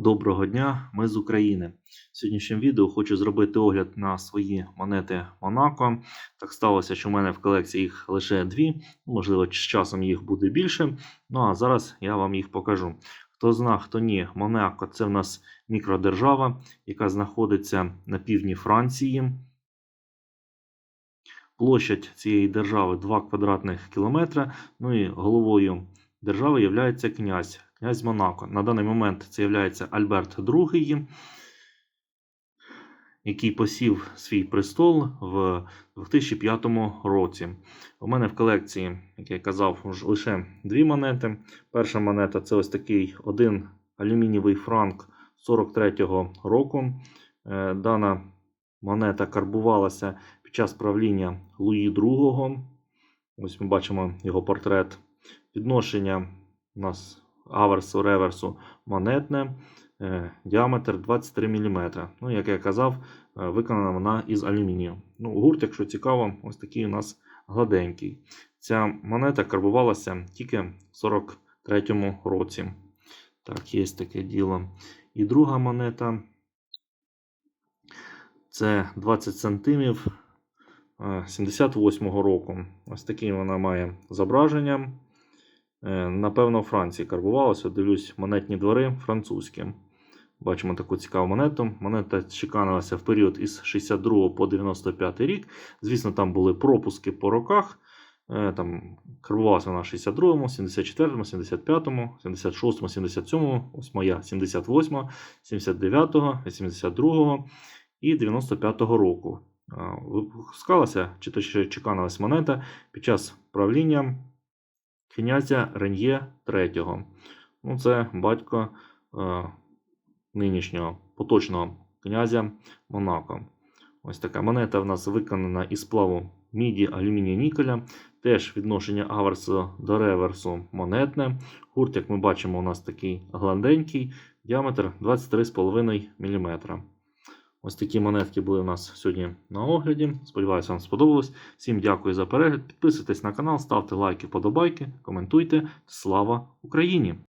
Доброго дня, ми з України. В сьогоднішньому відео хочу зробити огляд на свої монети Монако. Так сталося, що в мене в колекції їх лише дві, можливо, з часом їх буде більше. Ну а зараз я вам їх покажу. Хто зна, хто ні, Монако це в нас мікродержава, яка знаходиться на півдні Франції. Площадь цієї держави 2 квадратних кілометри. Ну і головою держави є князь, князь Монако. На даний момент це є Альберт II, який посів свій престол в 2005 році. У мене в колекції, як я казав, лише дві монети. Перша монета це ось такий один алюмінієвий франк 43-го року. Е, Дана монета карбувалася під час правління Луї II. Ось ми бачимо його портрет. Відношення у нас аверсу реверсу монетне, е, діаметр 23 мм. Ну, як я казав, е, виконана вона із алюмінію. Ну, гурт, якщо цікаво, ось такий у нас гладенький. Ця монета карбувалася тільки в 43-му році. Так, є таке діло. І друга монета це 20 сантимів 78-го року. Ось таке вона має зображення. Е, Напевно, в Франції карбувалося. Дивлюсь, монетні двори французькі. Бачимо таку цікаву монету. Монета чеканалася в період із 62 по 95 рік. Звісно, там були пропуски по роках. Е, Там карбувалася вона в 62, 74, 75, 76, 77, ось моя 78, 79, 82 і 95 року. Е, Випускалася чи точніше чеканалась монета під час правління князя Рен'є III. Ну, це батько е, нинішнього поточного князя Монако. Ось така монета в нас виконана із сплаву міді, алюмінія, нікеля. Теж відношення аверсу до реверсу монетне. Гурт, як ми бачимо, у нас такий гладенький, діаметр 23,5 мм. Ось такі монетки були у нас сьогодні на огляді. Сподіваюся, вам сподобалось. Всім дякую за перегляд. Підписуйтесь на канал, ставте лайки, подобайки, коментуйте. Слава Україні!